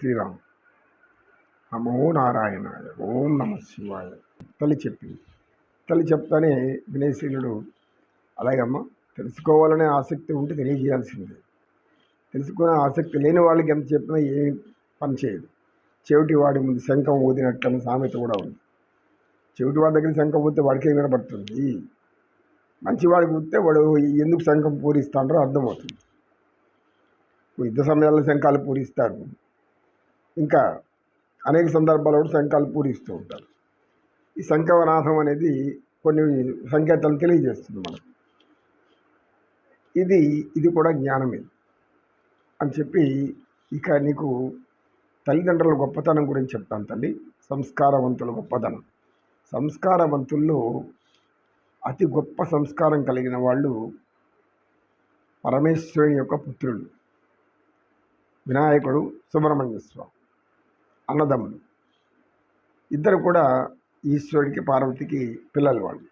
శ్రీరామ్. నమో నారాయణాయ ఓం నమ శివాయ. తల్లి చెప్పింది. తల్లి చెప్తానే వినయశీలుడు అలాగమ్మా తెలుసుకోవాలనే ఆసక్తి ఉంటే తెలియజేయాల్సిందే. తెలుసుకునే ఆసక్తి లేని వాళ్ళకి ఎంత చెప్పినా ఏం పని చేయదు. చెవిటి వాడి ముందు శంఖం ఊదినట్లని సామెత కూడా ఉంది. చెవిటి వాడి దగ్గర శంఖం ఊదితే వాడికే వినబడుతుంది మంచివాడికి ఊదితే వాడు ఎందుకు శంఖం పూరిస్తాడో అర్థమవుతుంది. యుద్ధ సమయాల్లో శంఖాలు పూరిస్తారు ఇంకా అనేక సందర్భాల్లో కూడా శంఖాలు పూరిస్తూ ఉంటారు. ఈ శంఖవనాథం అనేది కొన్ని సంకేతాలు తెలియజేస్తుంది మనకు. ఇది ఇది కూడా జ్ఞానమే అని చెప్పి ఇక నీకు తల్లిదండ్రుల గొప్పతనం గురించి చెప్తాను తల్లి. సంస్కారవంతుల గొప్పతనం. సంస్కారవంతుల్లో అతి గొప్ప సంస్కారం కలిగిన వాళ్ళు పరమేశ్వరుని యొక్క పుత్రులు. వినాయకుడు సుబ్రహ్మణ్య స్వామి. అన్నదమ్ములు. ఇద్దరు కూడా ఈశ్వరుడికి పార్వతికి పిల్లలు వాళ్ళు.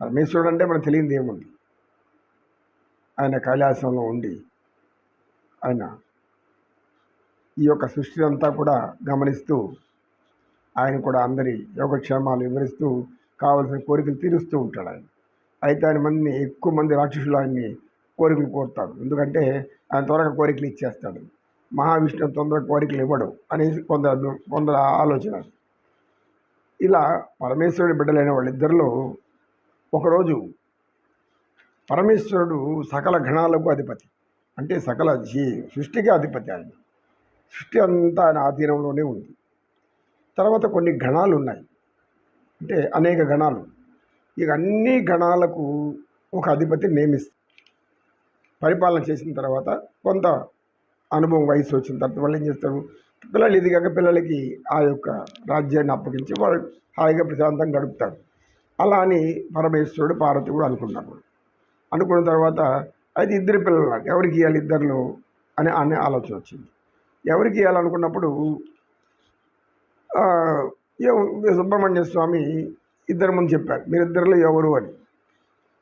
పరమేశ్వరుడు అంటే మనకు తెలియదు ఏముంది ఆయన కైలాసంలో ఉండి ఆయన ఈ యొక్క సృష్టి అంతా కూడా గమనిస్తూ ఆయన కూడా అందరి యోగక్షేమాలు వివరిస్తూ కావలసిన కోరికలు తీరుస్తూ ఉంటాడు ఆయన. అయితే ఆయన మందిని ఎక్కువ మంది రాక్షసులు ఆయన్ని కోరికలు కోరుతాడు ఎందుకంటే ఆయన త్వరగా కోరికలు ఇచ్చేస్తాడు. మహావిష్ణువు తొందరగా కోరికలు ఇవ్వడు అనేసి కొందరు కొందరు ఆలోచన ఇలా పరమేశ్వరుడి బిడ్డలైన వాళ్ళిద్దరిలో ఒకరోజు పరమేశ్వరుడు సకల గణాలకు అధిపతి. అంటే సకల జీ సృష్టికి అధిపతి ఆయన. సృష్టి అంతా ఆయన ఆధీనంలోనే ఉంది. తర్వాత కొన్ని గణాలు ఉన్నాయి. అంటే అనేక గణాలు ఇక అన్ని గణాలకు ఒక అధిపతి నియమిస్తారు పరిపాలన చేసిన తర్వాత కొంత అనుభవం వయసు వచ్చిన తర్వాత వాళ్ళు ఏం చేస్తారు? పిల్లలు ఎదిగాక పిల్లలకి ఆ యొక్క రాజ్యాన్ని అప్పగించి వాళ్ళు హాయిగా ప్రశాంతంగా గడుపుతారు. అలా అని పరమేశ్వరుడు పార్వతి కూడా అనుకున్నారు. అనుకున్న తర్వాత అయితే ఇద్దరు పిల్లలు ఎవరికి ఇవ్వాలి ఇద్దరు అని అనే ఆలోచన వచ్చింది. ఎవరికి ఇవ్వాలనుకున్నప్పుడు సుబ్రహ్మణ్య స్వామి ఇద్దరు ముందు చెప్పారు మీరిద్దరిలో ఎవరు? అని.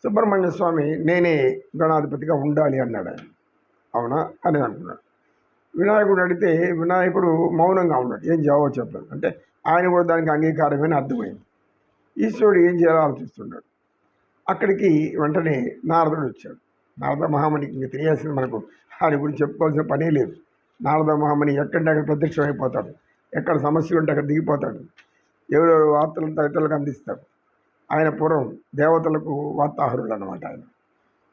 సుబ్రహ్మణ్య స్వామి నేనే గణాధిపతిగా ఉండాలి అన్నాడు ఆయన. అవునా? అని అనుకున్నాడు. వినాయకుడు అడిగితే వినాయకుడు మౌనంగా ఉన్నాడు. ఏం జవాబు చెప్పలేదు. అంటే ఆయన కూడా దానికి అంగీకారమని అర్థమైంది. ఈశ్వరుడు ఏం చేయాలో ఆలోచిస్తున్నాడు. అక్కడికి వెంటనే నారదుడు వచ్చాడు. నారద మహామణికి ఇంక తెలియాల్సింది మనకు ఆయన గురించి చెప్పుకోవాల్సిన పనే లేదు. నారద మహామణి ఎక్కడంటే అక్కడ ప్రత్యక్షమైపోతాడు అయిపోతాడు. ఎక్కడ సమస్యలు ఉంటే అక్కడ దిగిపోతాడు. ఎవరెవరు వార్తలంతా ఇతరులకు అందిస్తాడు ఆయన పూర్వం దేవతలకు వార్తాహరుడు అన్నమాట ఆయన.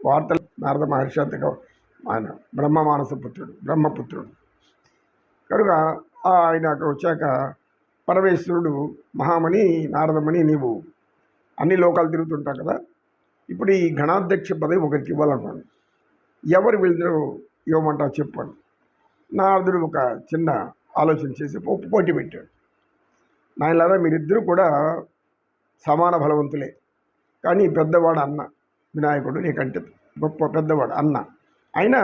వార్తలు నారద మహర్షి అంతగా ఆయన బ్రహ్మ మానస పుత్రుడు బ్రహ్మపుత్రుడు. కనుక ఆయన అక్కడ వచ్చాక పరమేశ్వరుడు మహామణి నారదమణి నీవు అన్ని లోకాలు తిరుగుతుంటావు కదా? ఇప్పుడు ఈ గణాధ్యక్ష పదవి ఒకరికి ఇవ్వాలన్నాను ఎవరు వీళ్ళిద్దరూ ఇవ్వమంటావు చెప్పాను నారదుడు ఒక చిన్న ఆలోచన చేసి పో- పోటీ పెట్టాడు. నాయనలారా మీరిద్దరూ కూడా సమాన బలవంతులే. కానీ పెద్దవాడు అన్న వినాయకుడు నీకంటే గొప్ప పెద్దవాడు అన్న. అయినా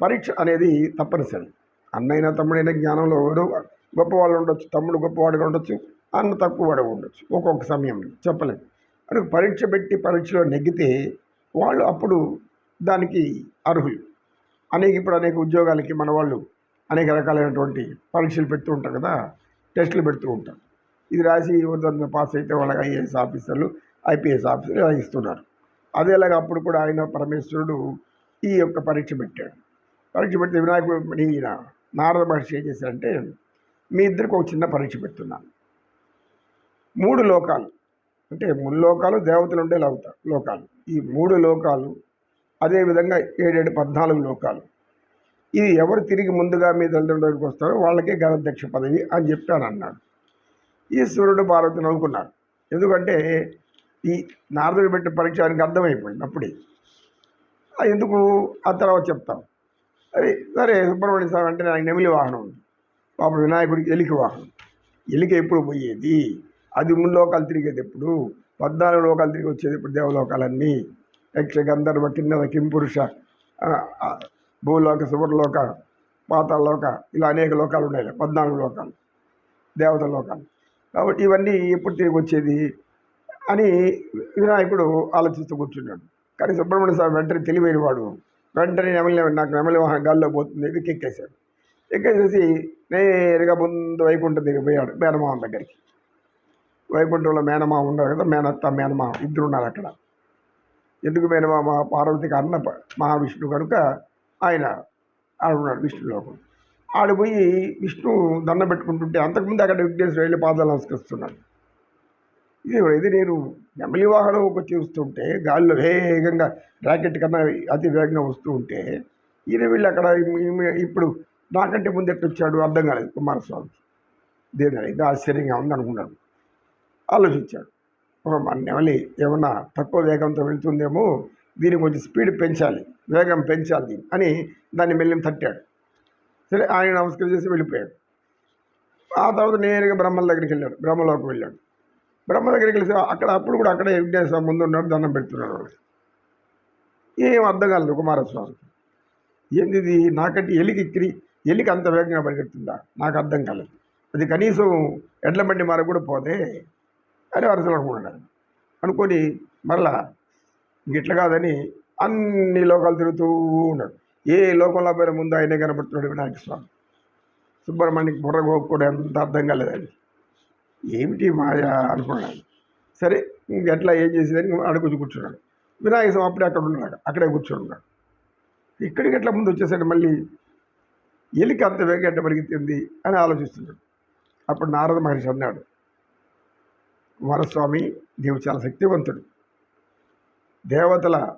పరీక్ష అనేది తప్పనిసరి. అన్నైనా తమ్ముడైనా జ్ఞానంలో ఎవరు గొప్పవాళ్ళు ఉండొచ్చు తమ్ముడు గొప్పవాడుగా ఉండొచ్చు అన్న తక్కువవాడు ఉండొచ్చు ఒక్కొక్క సమయంలో చెప్పలేము అని పరీక్ష పెట్టి పరీక్షలో నెగ్గితే వాళ్ళు అప్పుడు దానికి అర్హులు. అనేక ఇప్పుడు అనేక ఉద్యోగాలకి మన వాళ్ళు అనేక రకాలైనటువంటి పరీక్షలు పెడుతూ ఉంటారు కదా టెస్టులు పెడుతూ ఉంటారు. ఇది రాసి ఎవరిదన్నా పాస్ అయితే వాళ్ళకి ఐఏఎస్ ఆఫీసర్లు ఐపీఎస్ ఆఫీసర్లు ఇలా ఇస్తున్నారు. అదేలాగా అప్పుడు కూడా ఆయన పరమేశ్వరుడు ఈ యొక్క పరీక్ష పెట్టాడు. పరీక్ష పెడితే వినాయకుడు ఈయన నారద మహర్షి ఏం చేశారంటే మీ ఇద్దరికి ఒక చిన్న పరీక్ష పెడుతున్నాను మూడు లోకాలు అంటే ముల్లోకాలు దేవతలు ఉండే అవుతారు లోకాలు. ఈ మూడు లోకాలు అదేవిధంగా ఏడేడు పద్నాలుగు లోకాలు. ఇది ఎవరు తిరిగి ముందుగా మీ తల్లిదండ్రులకు వస్తారో వాళ్ళకే గణాధ్యక్ష పదవి అని చెప్పాను అన్నాడు. ఈశ్వరుడు పార్వతి నవ్వుకున్నాడు ఎందుకంటే ఈ నారదుడు పెట్టిన పరీక్ష ఆయనకు అర్థమైపోయింది అప్పుడే. ఎందుకు? ఆ తర్వాత చెప్తాం. అరే సరే సుబ్రహ్మణ్య స్వామి అంటే నాకు నెమిలి వాహనం ఉంది. పాప వినాయకుడికి ఎలికి వాహనం. ఎలిక ఎప్పుడు పోయేది? అది ముల్లోకాలు తిరిగేది ఎప్పుడు? పద్నాలుగు లోకాలు తిరిగి వచ్చేది ఇప్పుడు దేవలోకాలన్నీ. యక్ష గంధర్వ కిన్నర కింపురుష భూలోక సువర్లోక పాతాళలోక ఇలా అనేక లోకాలు ఉన్నాయి. పద్నాలుగు లోకాలు దేవత లోకాలు. కాబట్టి ఇవన్నీ ఎప్పుడు తిరిగి వచ్చేది? అని వినాయకుడు ఆలోచిస్తూ కూర్చున్నాడు. కానీ సుబ్రహ్మణ్య స్వామి వెంటనే తెలివైన వాడు. వెంటనే నెమలి నాకు నెమలి వాహనం గాల్లో పోతుంది ఎక్కేసాడు ఎక్కేసేసి నేరుగా ముందు వైకుంఠం దగ్గర పోయాడు మేనమామ దగ్గరికి. వైకుంఠంలో మేనమామ ఉన్నారు కదా మేనత్త మేనమా ఇద్దరు ఉన్నారు అక్కడ. ఎందుకు మేనమామ? పార్వతికి అన్న మహావిష్ణువు కనుక ఆయన ఆడున్నాడు విష్ణులోకం. ఆడిపోయి విష్ణు దండం పెట్టుకుంటుంటే అంతకుముందు అక్కడ విఘ్నేశ్వర వెళ్ళి పాదాలు నమస్కరిస్తున్నాడు. ఇది ఇది నేను నెమలి వాహనం ఒకటి చూస్తుంటే గాల్లో వేగంగా రాకెట్ కన్నా అతి వేగంగా వస్తూ ఉంటే ఈయన వీళ్ళు అక్కడ ఇప్పుడు నాకంటే ముందు ఎట్లా వచ్చాడు? అర్థం కాలేదు కుమారస్వామి దేని ఇది ఆశ్చర్యంగా ఉంది అనుకున్నాడు ఆలోచించాడు. మన నెమలి ఏమన్నా తక్కువ వేగంతో వెళ్తుందేమో దీన్ని కొంచెం స్పీడ్ పెంచాలి వేగం పెంచాలి దీన్ని అని దాన్ని మెల్లిని తట్టాడు. సరే ఆయన నమస్కారం చేసి వెళ్ళిపోయాడు. ఆ తర్వాత నేరుగా బ్రహ్మల దగ్గరికి వెళ్ళాడు బ్రహ్మలోకి వెళ్ళాడు. బ్రహ్మ దగ్గరికి వెళ్ళి అక్కడ అప్పుడు కూడా అక్కడే విఘ్నేశ్వర ముందు ఉన్నాడు దండం పెడుతున్నాడు వాళ్ళకి ఏం అర్థం కాలేదు కుమారస్వామికి ఏంది నాకంటే ఎలికి ఎక్కిరి ఎలికి అంత వేగంగా పరిగెడుతుందా? నాకు అర్థం కాలేదు. అది కనీసం ఎడ్ల బండి కూడా పోతే అని వరుసలు అనుకున్నాడు అనుకొని మరలా ఇట్లా కాదని అన్ని లోకాలు తిరుగుతూ ఉన్నాడు. ఏ లోకంలో పోయిన ముందు ఆయనే కనబడుతున్నాడు వినాయక స్వామి. సుబ్రహ్మణ్యకి బుర్ర కూడా ఎంత అర్థం కాలేదని ఏమిటి మాయ అనుకున్నాను సరే ఇంకెట్లా ఏం చేసేదని అడుగుచి కూర్చున్నాడు. వినాయక స్వామి అప్పుడే అక్కడ ఉన్నాడు అక్కడే కూర్చొని ఇక్కడికి ఎట్లా ముందు వచ్చేసరికి మళ్ళీ? ఎలికి అంత వేగంట ఎట్ట పరిగెత్తింది అని ఆలోచిస్తున్నాడు. అప్పుడు నారద మహర్షి అన్నాడు కుమారస్వామి నీవు చాలా శక్తివంతుడు. దేవతల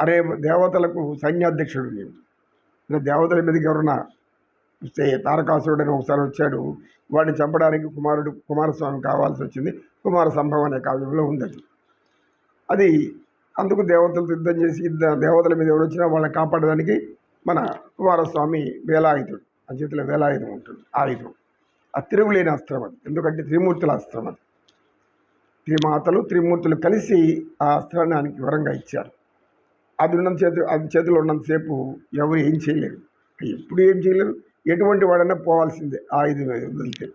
అరే దేవతలకు సైన్యాధ్యక్షుడు నీవు. దేవతల మీదకి ఎవరన్నా తారకాసురుడని తారకాసురుడు అని ఒకసారి వచ్చాడు. వాడిని చంపడానికి కుమారుడు కుమారస్వామి కావాల్సి వచ్చింది. కుమార సంభవం అనే కావ్యంలో ఉంది అది అది అందుకు దేవతలతో యుద్ధం చేసి యుద్ధ- దేవతల మీద ఎవరు వచ్చినా వాళ్ళని కాపాడడానికి మన కుమారస్వామి వేలాయుధుడు. ఆ చేతిలో వేలాయుధం ఉంటుంది ఆయుధం. ఆ తిరుగులేని అస్త్రం అది. ఎందుకంటే త్రిమూర్తుల అస్త్రం అది. త్రిమాతలు త్రిమూర్తులు కలిసి ఆ అస్త్రాన్ని ఆయనకి వివరంగా ఇచ్చారు. అది ఉన్నంత చేతి అది చేతిలో ఉన్నంతసేపు ఎవరు ఏం చేయలేరు. ఎప్పుడు ఏం చేయలేరు? ఎటువంటి వాడైనా పోవాల్సిందే. ఆ ఐదు వదిలితే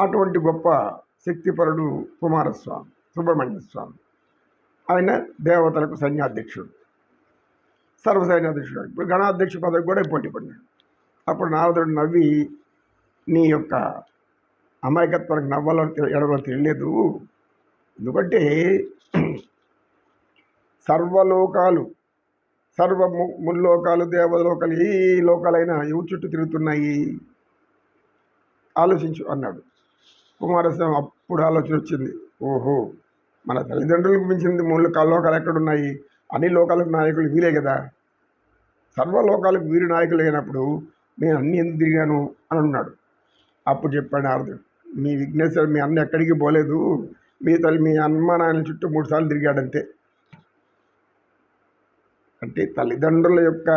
అటువంటి గొప్ప శక్తిపరుడు కుమారస్వామి సుబ్రహ్మణ్య స్వామి. ఆయన దేవతలకు సైన్యాధ్యక్షుడు. సర్వ సైన్యాధ్యక్షుడు. ఇప్పుడు గణాధ్యక్ష పదవి కూడా పోటీ పడినాడు. అప్పుడు నారదుడు నవ్వి నీ యొక్క అమాయకత్వానికి నవ్వాలో ఎడవలో తెలియలేదు ఎందుకంటే సర్వలోకాలు సర్వ ము- ముల్లోకాలు దేవలోకాలు ఏ లోకాలైనా ఎవరి చుట్టూ తిరుగుతున్నాయి? ఆలోచించు అన్నాడు. కుమారస్వామి అప్పుడు ఆలోచన వచ్చింది. ఓహో మన తల్లిదండ్రులకు మించింది మూడు లోకాలు ఎక్కడున్నాయి? అన్ని లోకాలకు నాయకులు వీరే కదా. సర్వలోకాలకు వీరు నాయకులు అయినప్పుడు నేను అన్ని ఎందుకు తిరిగాను? అని అన్నాడు. అప్పుడు చెప్పాడు నారదుడు మీ విఘ్నేశ్వర మీ అన్న ఎక్కడికి పోలేదు? మీ తల్లి మీ అమ్మ నాయన చుట్టూ మూడు సార్లు తిరిగాడంతే. అంటే తల్లిదండ్రుల యొక్క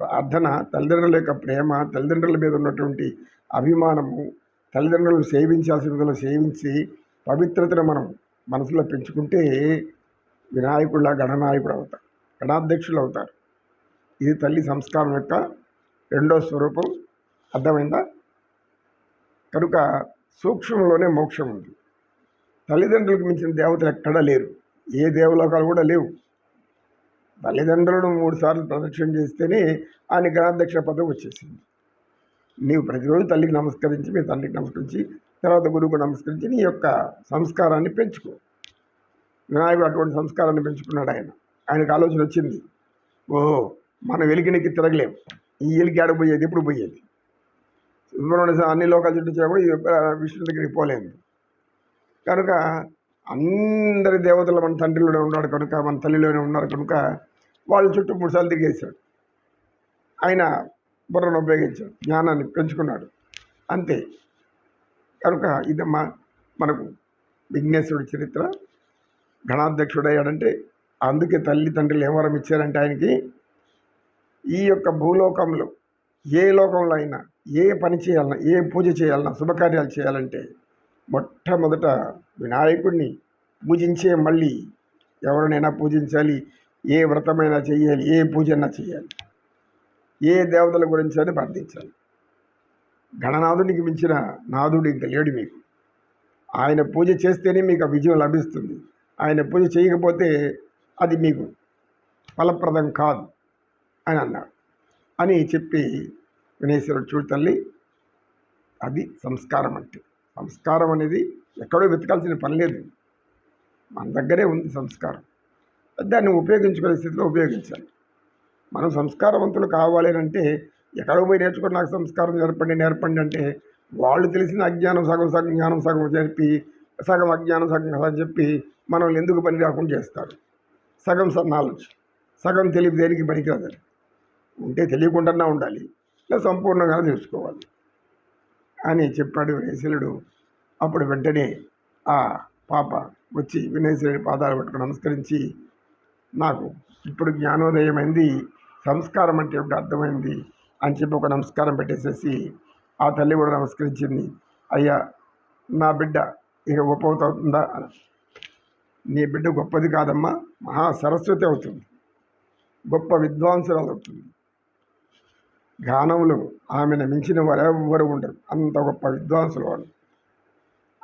ప్రార్థన తల్లిదండ్రుల యొక్క ప్రేమ తల్లిదండ్రుల మీద ఉన్నటువంటి అభిమానము తల్లిదండ్రులను సేవించాల్సిన విధంగా సేవించి పవిత్రతను మనం మనసులో పెంచుకుంటే వినాయకుడులా గణనాయకుడు అవుతారు గణాధ్యక్షులు అవుతారు. ఇది తల్లి సంస్కారం యొక్క రెండో స్వరూపం. అర్థమైందా? కనుక సూక్ష్మంలోనే మోక్షం ఉంది. తల్లిదండ్రులకు మించిన దేవతలు ఎక్కడా లేరు. ఏ దేవలోకాలు కూడా లేవు. తల్లిదండ్రులను మూడుసార్లు ప్రదక్షిణ చేస్తేనే ఆయన గణాధ్యక్ష పదవి వచ్చేసింది. నీవు ప్రతిరోజు తల్లికి నమస్కరించి మీ తండ్రికి నమస్కరించి తర్వాత గురువుకు నమస్కరించి నీ యొక్క సంస్కారాన్ని పెంచుకో. వినాయకుడు అటువంటి సంస్కారాన్ని పెంచుకున్నాడు ఆయన. ఆయనకు ఆలోచన వచ్చింది. ఓహో మనం వెలికినికి తిరగలేం. ఈ ఎలికి ఆడ పోయేది ఎప్పుడు పోయేది? సుబ్రహ్మణ్య అన్ని లోకాల చుట్టూ కూడా విష్ణు దగ్గరికి పోలేదు. కనుక అందరి దేవతలు మన తండ్రిలోనే ఉన్నాడు కనుక మన తల్లిలోనే ఉన్నారు కనుక వాళ్ళ చుట్టూ మూడు సార్లు తిరిగేశాడు. ఆయన బుర్రను ఉపయోగించాడు జ్ఞానాన్ని పెంచుకున్నాడు. అంతే. కనుక ఇదమ్మా మనకు విఘ్నేశ్వరుడి చరిత్ర. గణాధ్యక్షుడయ్యాడంటే అందుకే తల్లి తండ్రులు ఏం ఇచ్చారంటే ఆయనకి ఈ యొక్క భూలోకంలో ఏ లోకంలో అయినా ఏ పని చేయాలన్నా ఏ పూజ చేయాలన్నా శుభకార్యాలు చేయాలంటే మొట్టమొదట వినాయకుడిని పూజించే మళ్ళీ ఎవరినైనా పూజించాలి? ఏ వ్రతమైనా చేయాలి? ఏ పూజైనా చేయాలి? ఏ దేవతల గురించి అని ప్రార్థించాలి. గణనాథునికి మించిన నాథుడు ఇంక లేడు మీకు. ఆయన పూజ చేస్తేనే మీకు ఆ విజయం లభిస్తుంది. ఆయన పూజ చేయకపోతే అది మీకు ఫలప్రదం కాదు అని అన్నాడు. అని చెప్పి వినేశ్వరుడు చూడు తల్లి అది సంస్కారం అంటే. సంస్కారం అనేది ఎక్కడో వెతకాల్సిన పని లేదు. మన దగ్గరే ఉంది సంస్కారం. దాన్ని ఉపయోగించుకునే స్థితిలో ఉపయోగించాలి. మనం సంస్కారవంతులు కావాలి అని అంటే ఎక్కడో పోయి నేర్చుకుని నాకు సంస్కారం నేర్పండి నేర్పండి అంటే వాళ్ళు తెలిసిన అజ్ఞానం సగం సగం జ్ఞానం సగం చెప్పి సగం అజ్ఞానం సగం కదా అని చెప్పి మనం ఎందుకు పని రాకుండా చేస్తారు? సగం నాలెడ్జ్ సగం తెలివి దేనికి పనికిరాదు ఉంటే తెలియకుండానే ఉండాలి. లేదా సంపూర్ణంగా తెలుసుకోవాలి. అని చెప్పాడు వినయశీలుడు అప్పుడు వెంటనే ఆ పాప వచ్చి వినయశీలుడి పాదాలు పట్టుకుని నమస్కరించి నాకు ఇప్పుడు జ్ఞానోదయమైంది సంస్కారం అంటే ఏమిటో అర్థమైంది? అని చెప్పి ఒక నమస్కారం పెట్టేసేసి ఆ తల్లి కూడా నమస్కరించింది. అయ్యా నా బిడ్డ ఇక గొప్పవుతుందా అని నీ బిడ్డ గొప్పది కాదమ్మా మహా సరస్వతి అవుతుంది. గొప్ప విద్వాంసురాలు అవుతుంది. గానంలో ఆమెను మించిన వారు ఉండరు. అంత గొప్ప విద్వాంసులు వాళ్ళు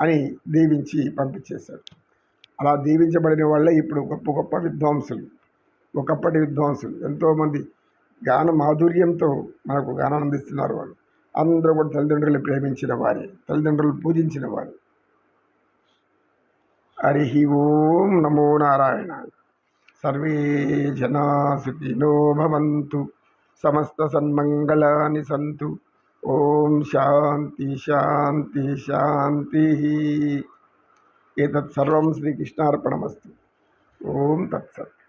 అని దీవించి పంపించేశారు అలా దీవించబడిన వాళ్ళే ఇప్పుడు గొప్ప గొప్ప విద్వాంసులు. ఒకప్పటి విద్వాంసులు. ఎంతోమంది గాన మాధుర్యంతో మనకు గానం అందిస్తున్నారు వాళ్ళు. అందరూ కూడా తల్లిదండ్రులు ప్రేమించిన వారే తల్లిదండ్రులు పూజించిన వారు. హరి ఓం నమో నారాయణ. సర్వే జనా సుఖినో భవంతు. సమస్త సన్మంగళాని సంతు. ఓం శాంతి శాంతి శాంతి. ఏతత్ సర్వం శ్రీకృష్ణార్పణమస్తు. ఓం తత్సత్.